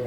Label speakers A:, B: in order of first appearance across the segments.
A: ਕਿ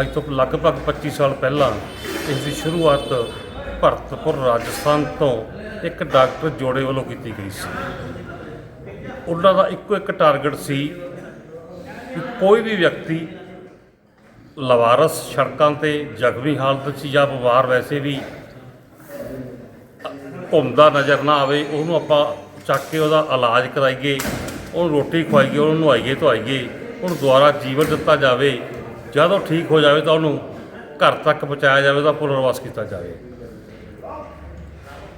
B: ਅੱਜ ਤੋਂ ਲਗਭਗ 25 ਸਾਲ ਪਹਿਲਾਂ ਇਸ ਦੀ ਸ਼ੁਰੂਆਤ ਭਰਤਪੁਰ ਰਾਜਸਥਾਨ ਤੋਂ ਇੱਕ ਡਾਕਟਰ ਜੋੜੇ ਵੱਲੋਂ ਕੀਤੀ ਗਈ ਸੀ। ਉਹਨਾਂ ਦਾ ਇੱਕੋ ਇੱਕ ਟਾਰਗੇਟ ਸੀ ਕਿ ਕੋਈ ਵੀ ਵਿਅਕਤੀ ਲਵਾਰਸ ਸੜਕਾਂ ਤੇ ਜ਼ਖਮੀ ਹਾਲਤ 'ਚ ਜਾਂ ਬਿਮਾਰ ਵੈਸੇ ਵੀ ਘੁੰਮਦਾ ਨਜ਼ਰ ਨਾ ਆਵੇ, ਉਹਨੂੰ ਆਪਾਂ ਚੱਕ ਕੇ ਉਹਦਾ ਇਲਾਜ ਕਰਾਈਏ, ਉਹਨੂੰ ਰੋਟੀ ਖਵਾਈਏ, ਉਹਨੂੰ ਨਵਾਈਏ ਧਵਾਈਏ ਉਹਨੂੰ ਦੁਬਾਰਾ ਜੀਵਨ ਦਿੱਤਾ ਜਾਵੇ ਜਦ ਉਹ ਠੀਕ ਹੋ ਜਾਵੇ ਤਾਂ ਉਹਨੂੰ ਘਰ ਤੱਕ ਪਹੁੰਚਾਇਆ ਜਾਵੇ ਤਾਂ ਪੁਨਰਵਾਸ ਕੀਤਾ ਜਾਵੇ।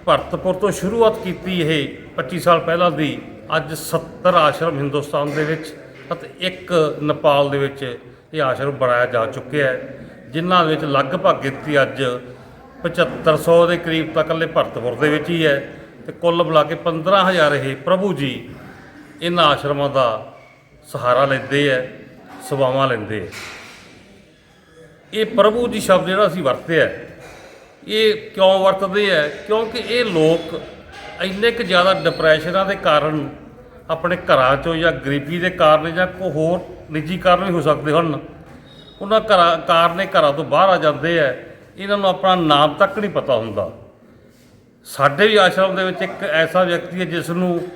B: ਭਰਤਪੁਰ ਤੋਂ ਸ਼ੁਰੂਆਤ ਕੀਤੀ ਇਹ 25 ਸਾਲ ਪਹਿਲਾਂ ਦੀ ਅੱਜ 70 ਆਸ਼ਰਮ ਹਿੰਦੁਸਤਾਨ ਦੇ ਵਿੱਚ ਅਤੇ ਇੱਕ ਨੇਪਾਲ ਦੇ ਵਿੱਚ ਇਹ ਆਸ਼ਰਮ ਬਣਾਇਆ ਜਾ ਚੁੱਕਿਆ ਹੈ, ਜਿਨ੍ਹਾਂ ਵਿੱਚ ਲਗਭਗ ਗਿਣਤੀ ਅੱਜ 7500 ਦੇ ਕਰੀਬ ਤਾਂ ਇਕੱਲੇ ਭਰਤਪੁਰ ਦੇ ਵਿੱਚ ਹੀ ਹੈ ਤੇ ਕੁੱਲ ਮਿਲਾ ਕੇ 15000 ਇਹ ਪ੍ਰਭੂ ਜੀ ਇਹਨਾਂ ਆਸ਼ਰਮਾਂ ਦਾ ਸਹਾਰਾ ਲੈਂਦੇ ਹੈ, ਸੇਵਾਵਾਂ ਲੈਂਦੇ ਹੈ। ਇਹ ਪ੍ਰਭੂ ਜੀ ਸ਼ਬਦ ਜਿਹੜਾ ਅਸੀਂ ਵਰਤਿਆ ਇਹ ਕਿਉਂ ਵਰਤਦੇ ਹੈ? ਕਿਉਂਕਿ ਇਹ ਲੋਕ ਇੰਨੇ ਕੁ ਜ਼ਿਆਦਾ ਡਿਪਰੈਸ਼ਨਾਂ ਦੇ ਕਾਰਨ ਆਪਣੇ ਘਰਾਂ ਚੋਂ ਜਾਂ ਗਰੀਬੀ ਦੇ ਕਾਰਨ ਜਾਂ ਕੋਈ ਹੋਰ ਨਿੱਜੀ ਕਾਰਨ ਵੀ ਹੋ ਸਕਦੇ ਹਨ। ਉਹਨਾਂ ਘਰਾਂ, ਕਾਰਨ ਘਰਾਂ ਤੋਂ ਬਾਹਰ ਆ ਜਾਂਦੇ ਹੈ। ਇਹਨਾਂ ਨੂੰ ਆਪਣਾ ਨਾਮ ਤੱਕ ਨਹੀਂ ਪਤਾ ਹੁੰਦਾ। ਸਾਡੇ ਵੀ ਆਸ਼ਰਮ ਦੇ ਵਿੱਚ ਇੱਕ ਐਸਾ ਵਿਅਕਤੀ ਹੈ ਜਿਸ ਨੂੰ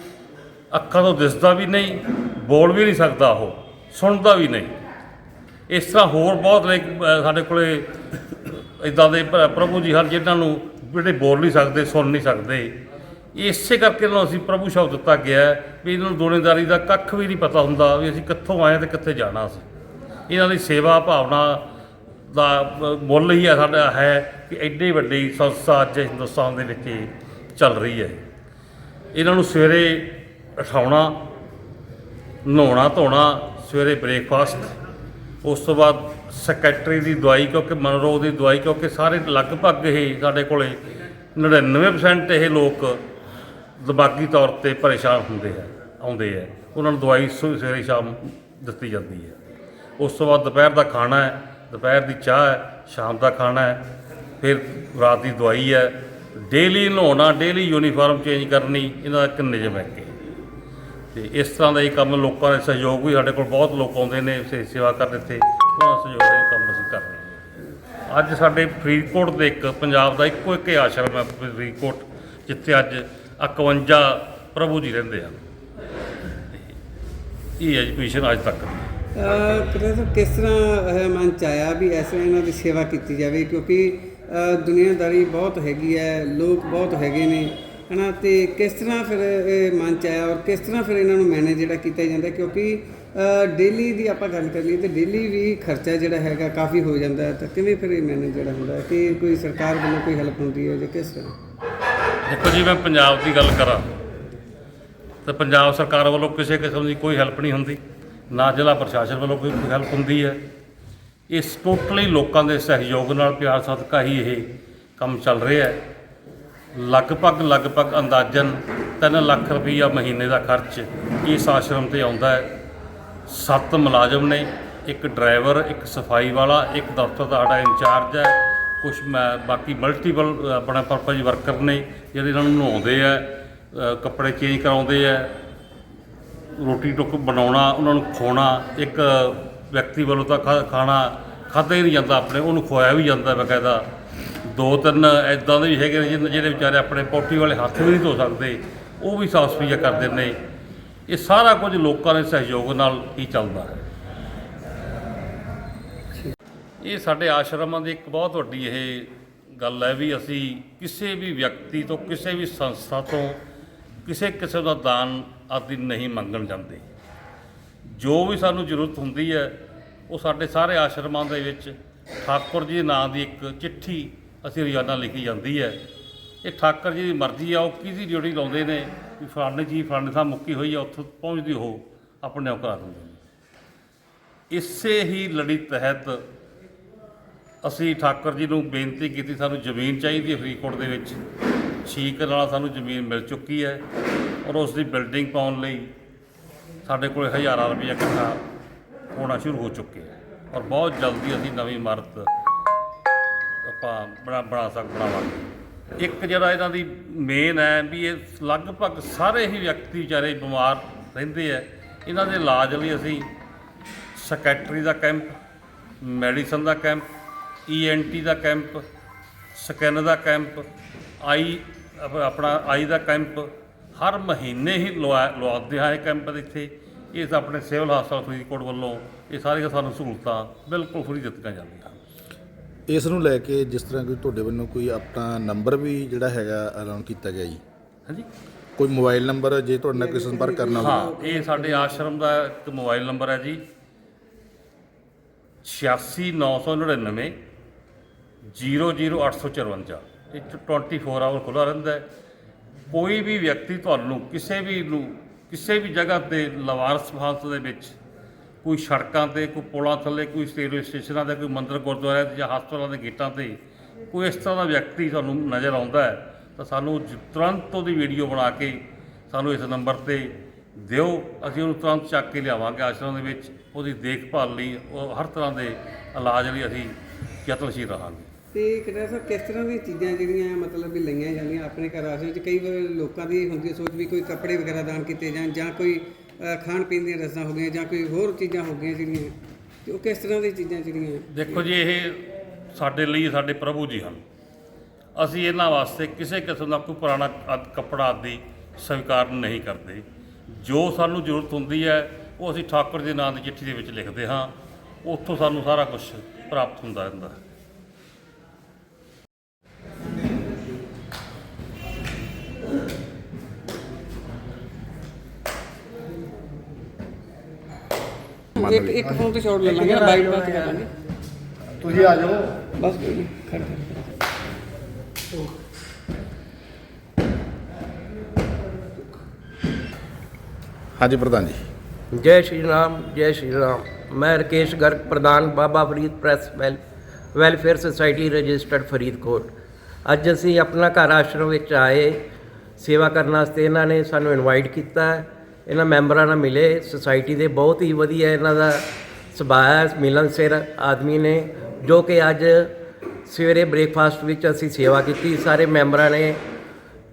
B: ਅੱਖਾਂ ਤੋਂ ਦਿਸਦਾ ਵੀ ਨਹੀਂ, ਬੋਲ ਵੀ ਨਹੀਂ ਸਕਦਾ ਉਹ, ਸੁਣਦਾ ਵੀ ਨਹੀਂ। ਇਸ ਤਰ੍ਹਾਂ ਹੋਰ ਬਹੁਤ ਲੋਕ ਸਾਡੇ ਕੋਲੇ ਇਦਾਂ ਦੇ ਪ- ਪ੍ਰਭੂ ਜੀ ਹਨ ਜਿਹਨਾਂ ਨੂੰ ਜਿਹੜੇ ਬੋਲ ਨਹੀਂ ਸਕਦੇ, ਸੁਣ ਨਹੀਂ ਸਕਦੇ। ਇਸੇ ਕਰਕੇ ਇਹਨਾਂ ਨੂੰ ਅਸੀਂ ਪ੍ਰਭੂ ਸ਼ਬਦ ਦਿੱਤਾ ਗਿਆ ਵੀ ਇਹਨਾਂ ਨੂੰ ਦੁਨੀਆਦਾਰੀ ਦਾ ਕੱਖ ਵੀ ਨਹੀਂ ਪਤਾ ਹੁੰਦਾ ਵੀ ਅਸੀਂ ਕਿੱਥੋਂ ਆਏ ਤੇ ਕਿੱਥੇ ਜਾਣਾ ਸੀ ਇਹਨਾਂ ਦੀ ਸੇਵਾ ਭਾਵਨਾ ਦਾ ਮੁੱਲ ਹੀ ਹੈ ਸਾਡਾ ਹੈ ਕਿ ਐਡੀ ਵੱਡੀ ਸੰਸਥਾ ਅੱਜ ਹਿੰਦੁਸਤਾਨ ਦੇ ਵਿੱਚ ਚੱਲ ਰਹੀ ਹੈ। ਇਹਨਾਂ ਨੂੰ ਸਵੇਰੇ ਉਠਾਉਣਾ, ਨਹਾਉਣਾ ਧੋਣਾ, ਸਵੇਰੇ ਬ੍ਰੇਕਫਾਸਟ ਉਸ ਤੋਂ ਬਾਅਦ ਸੈਕਟਰੀ ਦੀ ਦਵਾਈ, ਕਿਉਂਕਿ ਮਨੋਰੋਗ ਦੀ ਦਵਾਈ, ਕਿਉਂਕਿ ਸਾਰੇ ਲਗਭਗ ਇਹ ਸਾਡੇ ਕੋਲੇ 99% ਇਹ ਲੋਕ ਦਿਮਾਗੀ ਤੌਰ ਤੇ ਪਰੇਸ਼ਾਨ ਹੁੰਦੇ ਆ, ਆਉਂਦੇ ਆ। ਉਹਨਾਂ ਨੂੰ ਦਵਾਈ ਸ- ਸਵੇਰੇ ਸ਼ਾਮ ਦਿੱਤੀ ਜਾਂਦੀ ਹੈ ਉਸ ਤੋਂ ਬਾਅਦ ਦੁਪਹਿਰ ਦਾ ਖਾਣਾ ਹੈ, ਦੁਪਹਿਰ ਦੀ ਚਾਹ ਹੈ, ਸ਼ਾਮ ਦਾ ਖਾਣਾ ਹੈ, ਫਿਰ ਰਾਤ ਦੀ ਦਵਾਈ ਹੈ। ਡੇਲੀ ਨਹਾਉਣਾ ਡੇਲੀ ਯੂਨੀਫਾਰਮ ਚੇਂਜ ਕਰਨੀ, ਇਹਨਾਂ ਦਾ ਇੱਕ ਨਿਯਮ ਹੈ ਤੇ ਇਸ ਤਰ੍ਹਾਂ ਦਾ ਇਹ ਕੰਮ ਲੋਕਾਂ ਦੇ ਸਹਿਯੋਗ ਵੀ ਸਾਡੇ ਕੋਲ ਬਹੁਤ ਲੋਕ ਆਉਂਦੇ ਨੇ ਸੇ- ਸੇਵਾ ਕਰਨ ਇੱਥੇ ਉਹਨਾਂ ਦਾ ਸਹਿਯੋਗ ਨਾਲ ਇਹ ਕੰਮ ਅਸੀਂ ਕਰ ਰਹੇ ਹਾਂ। ਅੱਜ ਸਾਡੇ ਫਰੀਦਕੋਟ ਦੇ ਇੱਕ ਪੰਜਾਬ ਦਾ ਇੱਕੋ ਇੱਕ ਹੀ ਆਸ਼ਰਮ ਹੈ ਫਰੀਦਕੋਟ ਜਿੱਥੇ ਅੱਜ 51 ਪ੍ਰਭੂ ਜੀ ਰਹਿੰਦੇ ਹਨ। ਇਹ ਐਜੂਕੇਸ਼ਨ ਅੱਜ ਤੱਕ ਦੀ
C: ਪ੍ਰੋਫੈਸਰ ਕਿਸ ਤਰ੍ਹਾਂ ਇਹ ਮਨ ਚ ਆਇਆ ਵੀ ਇਸ ਤਰ੍ਹਾਂ ਇਹਨਾਂ ਦੀ ਸੇਵਾ ਕੀਤੀ ਜਾਵੇ ਕਿਉਂਕਿ ਅ, ਦੁਨੀਆਦਾਰੀ ਬਹੁਤ ਹੈਗੀ ਹੈ ਲੋਕ ਬਹੁਤ ਹੈਗੇ ਨੇ। ਹਨਾ, ਤੇ ਕਿਸ ਤਰ੍ਹਾਂ ਫਿਰ ਇਹ ਮਨ ਚ ਆਇਆ ਔਰ ਕਿਸ ਤਰ੍ਹਾਂ ਫਿਰ ਇਹਨਾਂ ਨੂੰ ਮੈਨੇਜ ਜਿਹੜਾ ਕੀਤਾ ਜਾਂਦਾ, ਕਿਉਂਕਿ ਡੇਲੀ ਦੀ ਆਪਾਂ ਗੱਲ ਕਰ ਲਈਏ ਤੇ ਡੇਲੀ ਵੀ ਖਰਚਾ ਜਿਹੜਾ ਹੈਗਾ ਕਾਫੀ ਹੋ ਜਾਂਦਾ ਹੈ, ਤਾਂ ਕਿਵੇਂ ਫਿਰ ਇਹ ਮੈਨੇਜ ਜਿਹੜਾ ਹੁੰਦਾ ਹੈ? ਕਿ ਕੋਈ ਸਰਕਾਰ ਵੱਲੋਂ ਕੋਈ ਹੈਲਪ ਹੁੰਦੀ ਹੈ ਜਾਂ ਕਿਸ ਤਰ੍ਹਾਂ?
B: ਦੇਖੋ ਜੀ, ਮੈਂ ਪੰਜਾਬ ਦੀ ਗੱਲ ਕਰਾਂ, ਤਾਂ ਪੰਜਾਬ ਸਰਕਾਰ ਵੱਲੋਂ ਕਿਸੇ ਕਿਸਮ ਦੀ ਕੋਈ ਹੈਲਪ ਨਹੀਂ ਹੁੰਦੀ, ਨਾ ਜ਼ਿਲ੍ਹਾ ਪ੍ਰਸ਼ਾਸਨ ਵੱਲੋਂ ਕੋਈ ਹੈਲਪ ਹੁੰਦੀ ਹੈ। ਇਸ ਟੋਟਲੀ ਲੋਕਾਂ ਦੇ ਸਹਿਯੋਗ ਨਾਲ, ਪਿਆਰ ਸਦਕਾ ਹੀ ਇਹ ਕੰਮ ਚੱਲ ਰਿਹਾ ਹੈ। ਲਗਭਗ ਲਗਭਗ ਅੰਦਾਜ਼ਨ 3 ਲੱਖ ਰੁਪਈਆ ਮਹੀਨੇ ਦਾ ਖਰਚ ਇਸ ਆਸ਼ਰਮ ਤੇ ਆਉਂਦਾ ਹੈ। ਸੱਤ ਮੁਲਾਜ਼ਮ ਨੇ, ਇੱਕ ਡਰਾਈਵਰ, ਇੱਕ ਸਫ਼ਾਈ ਵਾਲਾ, ਇੱਕ ਦਫ਼ਤਰ ਦਾ ਸਾਡਾ ਇੰਚਾਰਜ ਹੈ। ਕੁਝ ਬਾਕੀ ਮਲਟੀਪਲ ਆਪਣਾ ਪਰਪਸ ਵਰਕਰ ਨੇ, ਜਿਹੜੇ ਇਹਨਾਂ ਨੂੰ ਨਹਾਉਂਦੇ ਆ ਕੱਪੜੇ ਚੇਂਜ ਕਰਾਉਂਦੇ ਆ, ਰੋਟੀ ਟੁੱਕ ਬਣਾਉਣਾ, ਉਹਨਾਂ ਨੂੰ ਖਵਾਉਣਾ, ਇੱਕ ਵਿਅਕਤੀ ਵੱਲੋਂ ਤਾਂ ਖਾ- ਖਾਣਾ ਖਾਧਾ ਹੀ ਨਹੀਂ ਜਾਂਦਾ ਆਪਣੇ, ਉਹਨੂੰ ਖਵਾਇਆ ਵੀ ਜਾਂਦਾ ਬਕਾਇਦਾ। ਦੋ ਤਿੰਨ ਐਦਾਂ ਦੇ ਵੀ ਹੈਗੇ ਨੇ ਜਿਹਨ- ਜਿਹੜੇ ਵਿਚਾਰੇ ਆਪਣੇ ਪੋਟੀ ਵਾਲੇ ਹੱਥ ਵੀ ਨਹੀਂ ਧੋ ਸਕਦੇ, ਉਹ ਵੀ ਸਾਫ਼ ਸਫਾਈਆਂ ਕਰਦੇ ਨੇ। ਇਹ ਸਾਰਾ ਕੁਝ ਲੋਕਾਂ ਦੇ ਸਹਿਯੋਗ ਨਾਲ ਹੀ ਚੱਲਦਾ ਹੈ। ਇਹ ਸਾਡੇ ਆਸ਼ਰਮਾਂ ਦੀ ਇੱਕ ਬਹੁਤ ਵੱਡੀ ਇਹ ਗੱਲ ਹੈ ਵੀ ਅਸੀਂ ਕਿਸੇ ਵੀ ਵਿਅਕਤੀ ਤੋਂ, ਕਿਸੇ ਵੀ ਸੰਸਥਾ ਤੋਂ ਕਿਸੇ ਕਿਸੇ ਦਾ ਦਾਨ ਆਦਿ ਨਹੀਂ ਮੰਗਣ ਜਾਂਦੇ। ਜੋ ਵੀ ਸਾਨੂੰ ਜ਼ਰੂਰਤ ਹੁੰਦੀ ਹੈ, ਉਹ ਸਾਡੇ ਸਾਰੇ ਆਸ਼ਰਮਾਂ ਦੇ ਵਿੱਚ ਠਾਕੁਰ ਜੀ ਦੇ ਨਾਂ ਦੀ ਇੱਕ ਚਿੱਠੀ ਅਸੀਂ ਰੋਜ਼ਾਨਾ ਲਿਖੀ ਜਾਂਦੀ ਹੈ। ਇਹ ਠਾਕਰ ਜੀ ਦੀ ਮਰਜ਼ੀ ਆ, ਉਹ ਕਿਹਦੀ ਡਿਊਟੀ ਲਾਉਂਦੇ ਨੇ? ਵੀ ਫਲਾਣੇ ਜੀ, ਫਲਾਣੇ ਥਾਂ ਮੁੱਕੀ ਹੋਈ ਆ, ਉੱਥੋਂ ਪਹੁੰਚਦੀ ਉਹ ਆਪਣੇ ਆਪ ਕਰਾ ਦਿੰਦੇ ਨੇ। ਇਸੇ ਹੀ ਲੜੀ ਤਹਿਤ ਅਸੀਂ ਠਾਕੁਰ ਜੀ ਨੂੰ ਬੇਨਤੀ ਕੀਤੀ, ਸਾਨੂੰ ਜ਼ਮੀਨ ਚਾਹੀਦੀ ਹੈ ਫਰੀਦਕੋਟ ਦੇ ਵਿੱਚ। ਛੀਕ ਨਾਲ ਸਾਨੂੰ ਜ਼ਮੀਨ ਮਿਲ ਚੁੱਕੀ ਹੈ ਔਰ ਉਸ ਦੀ ਬਿਲਡਿੰਗ ਪਾਉਣ ਲਈ ਸਾਡੇ ਕੋਲ ਹਜ਼ਾਰਾਂ ਰੁਪਏ ਇਕੱਠਾ ਹੋਣਾ ਸ਼ੁਰੂ ਹੋ ਚੁੱਕੇ ਔਰ ਬਹੁਤ ਜਲਦੀ ਅਸੀਂ ਨਵੀਂ ਇਮਾਰਤ ਆਪਾਂ ਬਣਾ ਬਣਾ ਸਕ, ਬਣਾਵਾਂਗੇ। ਇੱਕ ਜਿਹੜਾ ਇਹਨਾਂ ਦੀ ਮੇਨ ਹੈ ਵੀ ਇਹ ਲਗਭਗ ਸਾਰੇ ਹੀ ਵਿਅਕਤੀ ਵਿਚਾਰੇ ਬਿਮਾਰ ਰਹਿੰਦੇ ਆ। ਇਹਨਾਂ ਦੇ ਇਲਾਜ ਲਈ ਅਸੀਂ ਸਕੈਟਰੀ ਦਾ ਕੈਂਪ ਮੈਡੀਸਨ ਦਾ ਕੈਂਪ ਈਐਨਟੀ ਦਾ ਕੈਂਪ ਸਕੈਨ ਦਾ ਕੈਂਪ ਆਈ ਆਪਣਾ ਆਈ ਦਾ ਕੈਂਪ ਹਰ ਮਹੀਨੇ ਹੀ ਲਵਾ ਲਵਾਉਂਦੇ ਹਾਂ ਇਹ ਕੈਂਪ ਇੱਥੇ। ਇਸ ਆਪਣੇ ਸਿਵਲ ਹਸਪਤਾਲ ਫਰੀਦਕੋਟ ਵੱਲੋਂ ਇਹ ਸਾਰੀਆਂ ਸਾਨੂੰ ਸਹੂਲਤਾਂ ਬਿਲਕੁਲ ਫਰੀ ਦਿੱਤੀਆਂ ਜਾਂਦੀਆਂ।
D: ਇਸ ਨੂੰ ਲੈ ਕੇ ਜਿਸ ਤਰ੍ਹਾਂ ਕੋਈ ਤੁਹਾਡੇ ਵੱਲੋਂ ਕੋਈ ਆਪਣਾ ਨੰਬਰ ਵੀ ਜਿਹੜਾ ਹੈਗਾ ਐਲਾਨ ਕੀਤਾ ਗਿਆ ਜੀ?
B: ਹਾਂਜੀ।
D: ਕੋਈ ਮੋਬਾਈਲ ਨੰਬਰ ਜੇ ਤੁਹਾਡੇ ਨਾਲ ਕੋਈ ਸੰਪਰਕ ਕਰਨਾ ਹੋਵੇ?
B: ਹਾਂ ਇਹ ਸਾਡੇ ਆਸ਼ਰਮ ਦਾ ਇੱਕ ਮੋਬਾਈਲ ਨੰਬਰ ਹੈ ਜੀ। 86999 00854 ਇਹ 'ਚ 24 ਆਵਰ ਖੁੱਲ੍ਹਾ ਰਹਿੰਦਾ ਹੈ। ਕੋਈ ਵੀ ਵਿਅਕਤੀ ਤੁਹਾਨੂੰ ਕਿਸੇ ਵੀ ਨੂੰ ਕਿਸੇ ਵੀ ਜਗ੍ਹਾ ਤੇ ਲਵਾਰਸ ਹਾਲਤ ਦੇ ਵਿੱਚ ਕੋਈ ਸੜਕਾਂ ਤੇ, ਕੋਈ ਪੁਲਾਂ ਥੱਲੇ, ਕੋਈ ਰੇਲਵੇ ਸਟੇਸ਼ਨਾਂ ਤੇ, ਕੋਈ ਮੰਦਰ ਗੁਰਦੁਆਰਿਆਂ ਤੇ ਜਾਂ ਹਸਪਤਾਲਾਂ ਦੇ ਗੇਟਾਂ ਤੇ ਕੋਈ ਇਸ ਤਰ੍ਹਾਂ ਦਾ ਵਿਅਕਤੀ ਤੁਹਾਨੂੰ ਨਜ਼ਰ ਆਉਂਦਾ ਹੈ, ਤਾਂ ਸਾਨੂੰ ਤੁਰੰਤ ਉਹਦੀ ਵੀਡੀਓ ਬਣਾ ਕੇ ਸਾਨੂੰ ਇਸ ਨੰਬਰ ਤੇ ਦਿਓ। ਅਸੀਂ ਉਹਨੂੰ ਤੁਰੰਤ ਚੱਕ ਕੇ ਲਿਆਵਾਂਗੇ ਆਸ਼ਰਮ ਦੇ ਵਿੱਚ। ਉਹਦੀ ਦੇਖਭਾਲ ਲਈ, ਉਹ ਹਰ ਤਰ੍ਹਾਂ ਦੇ ਇਲਾਜ ਲਈ ਅਸੀਂ ਯਤਨਸ਼ੀਲ ਰਹਾਂਗੇ।
C: ਤੇ ਕਿਹੜਾ ਸਰ, ਕਿਸ ਤਰ੍ਹਾਂ ਦੀਆਂ ਚੀਜ਼ਾਂ ਜਿਹੜੀਆਂ ਮਤਲਬ ਵੀ ਲਈਆਂ ਜਾਂਦੀਆਂ ਆਪਣੇ ਘਰ ਆਸੇ ਵਿੱਚ ਕਈ ਵਾਰ ਲੋਕਾਂ ਦੀ ਹੁੰਦੀ ਹੈ ਸੋਚ ਵੀ ਕੋਈ ਕੱਪੜੇ ਵਗੈਰਾ ਦਾਨ ਕੀਤੇ ਜਾਣ ਜਾਂ ਕੋਈ ਖਾਣ ਪੀਣ ਦੀਆਂ ਰਸਮਾਂ ਹੋ ਗਈਆਂ ਜਾਂ ਕੋਈ ਹੋਰ ਚੀਜ਼ਾਂ ਹੋ ਗਈਆਂ ਜਿਹੜੀਆਂ, ਤੇ ਉਹ ਕਿਸ ਤਰ੍ਹਾਂ ਦੀਆਂ ਚੀਜ਼ਾਂ ਜਿਹੜੀਆਂ?
B: ਦੇਖੋ ਜੀ, ਇਹ ਸਾਡੇ ਲਈ, ਸਾਡੇ ਪ੍ਰਭੂ ਜੀ ਹਨ। ਅਸੀਂ ਇਹਨਾਂ ਵਾਸਤੇ ਕਿਸੇ ਕਿਸਮ ਦਾ ਕੋਈ ਪੁਰਾਣਾ ਆਦਿ ਕੱਪੜਾ ਆਦਿ ਸਵੀਕਾਰ ਨਹੀਂ ਕਰਦੇ। ਜੋ ਸਾਨੂੰ ਜ਼ਰੂਰਤ ਹੁੰਦੀ ਹੈ, ਉਹ ਅਸੀਂ ਠਾਕੁਰ ਦੇ ਨਾਂ ਦੀ ਚਿੱਠੀ ਦੇ ਵਿੱਚ ਲਿਖਦੇ ਹਾਂ। ਉੱਥੋਂ ਸਾਨੂੰ ਸਾਰਾ ਕੁਝ ਪ੍ਰਾਪਤ ਹੁੰਦਾ ਰਹਿੰਦਾ। ਹੈ
C: ਇੱਕ ਇੱਕ ਫੋਨ ਤੇ ਛੋੜ ਲੈ ਲਾਂਗੇ ਬਾਈਟ ਬਾਤ ਕਰ ਲਾਂਗੇ।
D: ਤੁਸੀਂ ਆ ਜਾਓ।
C: ਬਸ ਕੋਈ ਨਹੀਂ ਖੜ ਖੜ
D: ਹਾਂਜੀ ਪ੍ਰਧਾਨ ਜੀ।
E: ਜੈ ਸ਼੍ਰੀ ਰਾਮ ਜੈ ਸ਼੍ਰੀ ਰਾਮ। ਮੈਂ ਰਕੇਸ਼ ਗਰਗ ਪ੍ਰਧਾਨ Baba Farid press well welfare society registered Faridkot. ਅੱਜ ਅਸੀਂ ਆਪਣਾ ਘਰ ਆਸ਼ਰਮ ਵਿੱਚ ਆਏ। ਸੇਵਾ ਕਰਨ ਵਾਸਤੇ ਇਹਨਾਂ ਨੇ ਸਾਨੂੰ ਇਨਵਾਈਟ ਕੀਤਾ ਹੈ। ਇਹਨਾਂ ਮੈਂਬਰਾਂ ਨਾਲ ਮਿਲੇ ਸੁਸਾਇਟੀ ਦੇ ਬਹੁਤ ਹੀ ਵਧੀਆ ਇਹਨਾਂ ਦਾ ਸੁਭਾਅ ਹੈ ਮਿਲਨਸਿਰ ਆਦਮੀ ਨੇ, ਜੋ ਕਿ ਅੱਜ ਸਵੇਰੇ ਬ੍ਰੇਕਫਾਸਟ ਵਿੱਚ ਅਸੀਂ ਸੇਵਾ ਕੀਤੀ, ਸਾਰੇ ਮੈਂਬਰਾਂ ਨੇ,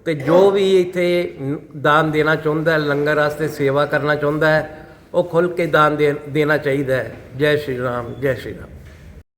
E: ਤੇ ਜੋ ਵੀ ਇੱਥੇ ਦਾਨ ਦੇਣਾ ਚਾਹੁੰਦਾ ਹੈ ਲੰਗਰ ਵਾਸਤੇ ਸੇਵਾ ਕਰਨਾ ਚਾਹੁੰਦਾ ਹੈ, ਉਹ ਖੁੱਲ ਕੇ ਦਾਨ ਦੇ- ਦੇਣਾ ਚਾਹੀਦਾ ਹੈ। ਜੈ ਸ਼੍ਰੀ ਰਾਮ, ਜੈ ਸ਼੍ਰੀ ਰਾਮ।